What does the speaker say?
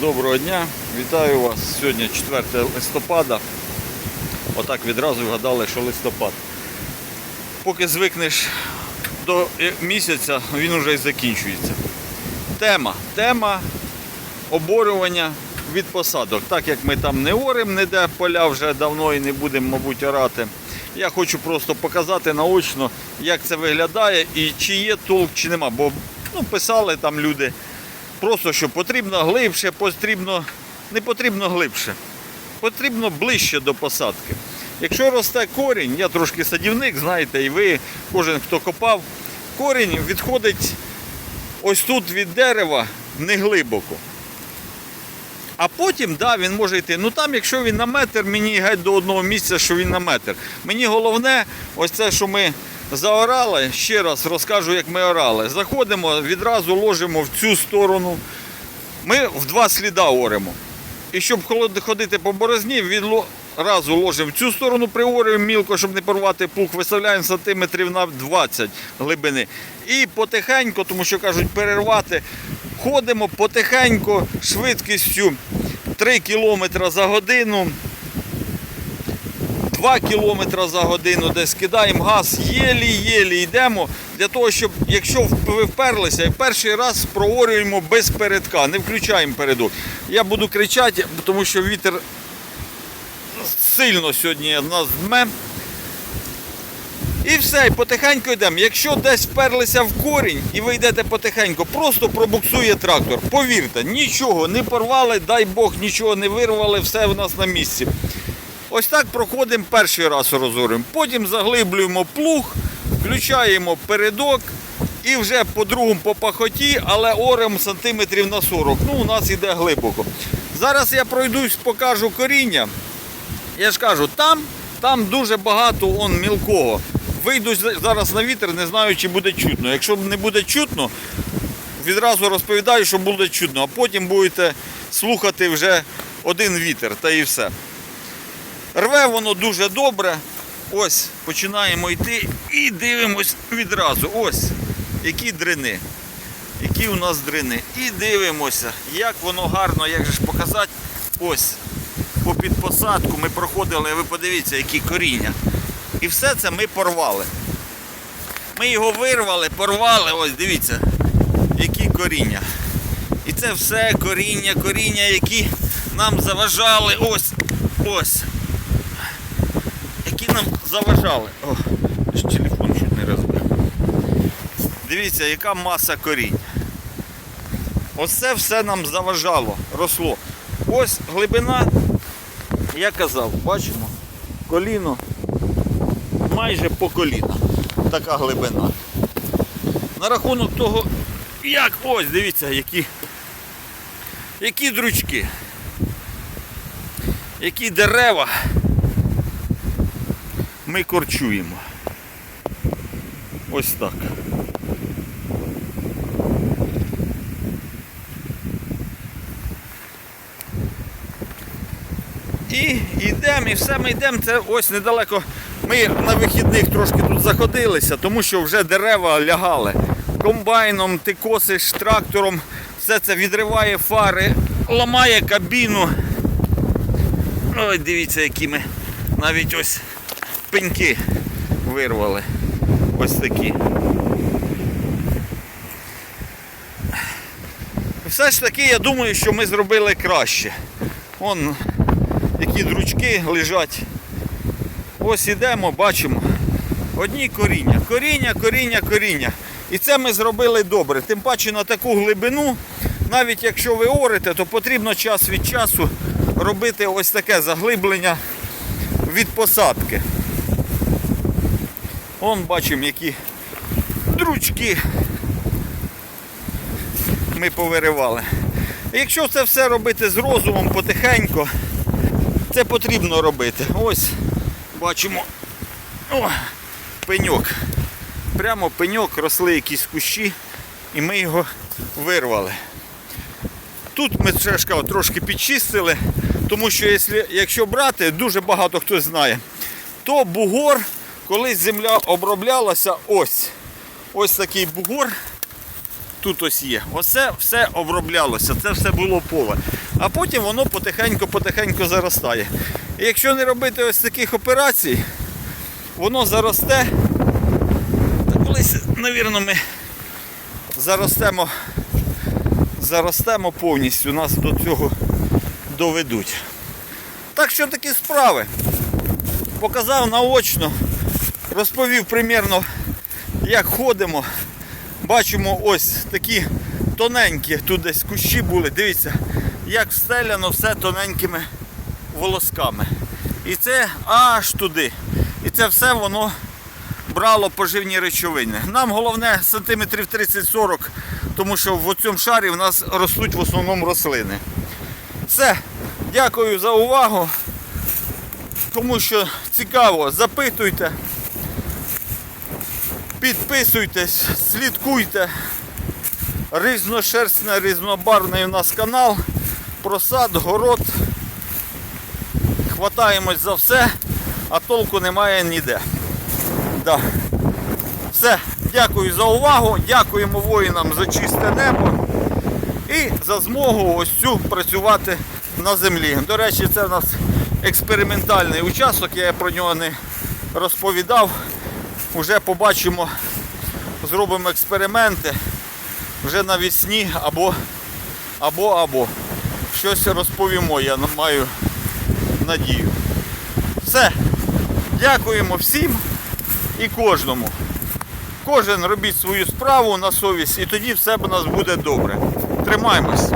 Доброго дня, вітаю вас. Сьогодні 4 листопада. Отак відразу вгадали, що листопад. Поки звикнеш до е, місяця, він вже і закінчується. Тема. Тема оборювання від посадок. Так як ми там не оримо, ніде поля вже давно і не будемо, мабуть, орати. Я хочу просто показати наочно, як це виглядає і чи є толк, чи нема. Бо ну, писали там люди. Просто що потрібно глибше, потрібно, не потрібно глибше, потрібно ближче до посадки. Якщо росте корінь, я трошки садівник, знаєте, і ви, кожен хто копав, корінь відходить ось тут від дерева не глибоко. А потім, да, він може йти. Ну там, якщо він на метр, мені геть до одного місця, що він на метр. Мені головне, ось це, що ми заорали, ще раз розкажу, як ми орали. Заходимо, відразу ложимо в цю сторону. Ми в два сліда оремо. І щоб ходити по борозні, відразу ложимо в цю сторону, приорюємо мілко, щоб не порвати пух, виставляємо сантиметрів на 20 глибини. І потихеньку, тому що кажуть, перервати, ходимо потихеньку швидкістю 3 км за годину. 2 км за годину десь кидаємо газ, єлі-єлі йдемо для того, щоб якщо ви вперлися, перший раз проорюємо без передка, не включаємо передок. Я буду кричати, тому що вітер сильно сьогодні нас дме. І все, і потихеньку йдемо. Якщо десь вперлися в корінь і ви йдете потихеньку, просто пробуксує трактор. Повірте, нічого не порвали, дай Бог, нічого не вирвали, все в нас на місці. Ось так проходимо перший раз розорюємо. Потім заглиблюємо плуг, включаємо передок і вже по другому по пахоті, але орем сантиметрів на 40. Ну, у нас йде глибоко. Зараз я пройдусь, покажу коріння. Я ж кажу, там, там дуже багато он мілкого. Вийду зараз на вітер, не знаю, чи буде чутно. Якщо не буде чутно, відразу розповідаю, що буде чутно, а потім будете слухати вже один вітер та і все. Рве воно дуже добре. Ось починаємо йти і дивимось відразу. Ось які дрини. Які у нас дрини. І дивимося, як воно гарно, як же ж показати. Ось попід посадку ми проходили, ви подивіться, які коріння. І все це ми порвали. Ми його вирвали, порвали, ось дивіться, які коріння. І це все коріння, коріння, які нам заважали. Ось, ось. Нам заважали. О, аж телефон чуть не розбив. Дивіться, яка маса корінь. Ось це все нам заважало, росло. Ось глибина, я казав, бачимо, коліно майже по коліна. Така глибина. На рахунок того, як ось, дивіться, які, які дручки, які дерева ми корчуємо. Ось так. І йдемо, і все ми йдемо. Це ось недалеко. Ми на вихідних трошки тут заходилися, тому що вже дерева лягали. Комбайном, ти косиш трактором, все це відриває фари, ламає кабіну. Ой, дивіться, які ми навіть ось пеньки вирвали. Ось такі. Все ж таки, я думаю, що ми зробили краще. Вон які дручки лежать. Ось ідемо, бачимо. Одні коріння. Коріння, коріння, коріння. І це ми зробили добре. Тим паче на таку глибину, навіть якщо ви орите, то потрібно час від часу робити ось таке заглиблення від посадки. Вон бачимо, які дручки ми повиривали. Якщо це все робити з розумом потихеньку, це потрібно робити. Ось бачимо о, пеньок. Прямо пеньок росли якісь кущі і ми його вирвали. Тут ми ще трошки підчистили, тому що якщо брати, дуже багато хто знає, то бугор, колись земля оброблялася, ось. Ось такий бугор. Тут ось є. Оце все оброблялося, це все було поле. а потім воно потихеньку-потихеньку заростає. І якщо не робити ось таких операцій, воно заросте. Та колись, навірно, ми заростемо, заростемо повністю, нас до цього доведуть. Так що такі справи. Показав наочно, розповів примірно, як ходимо. Бачимо ось такі тоненькі, тут десь кущі були. Дивіться, як встеляно все тоненькими волосками. І це аж туди. І це все воно брало поживні речовини. Нам головне сантиметрів 30-40, тому що в цьому шарі в нас ростуть в основному рослини. Все, дякую за увагу. Кому що цікаво, запитуйте, підписуйтесь, слідкуйте. Різношерстний, різнобарвний у нас канал. Просад, город. Хватаємось за все, а толку немає ніде. Да. Все, дякую за увагу, дякуємо воїнам за чисте небо і за змогу ось цю працювати на землі. До речі, це в нас експериментальний участок, я про нього не розповідав. Уже побачимо, зробимо експерименти вже навесні або або або. Щось розповімо, я маю надію. Все. Дякуємо всім і кожному. Кожен робіть свою справу на совість і тоді все у нас буде добре. Тримаємось.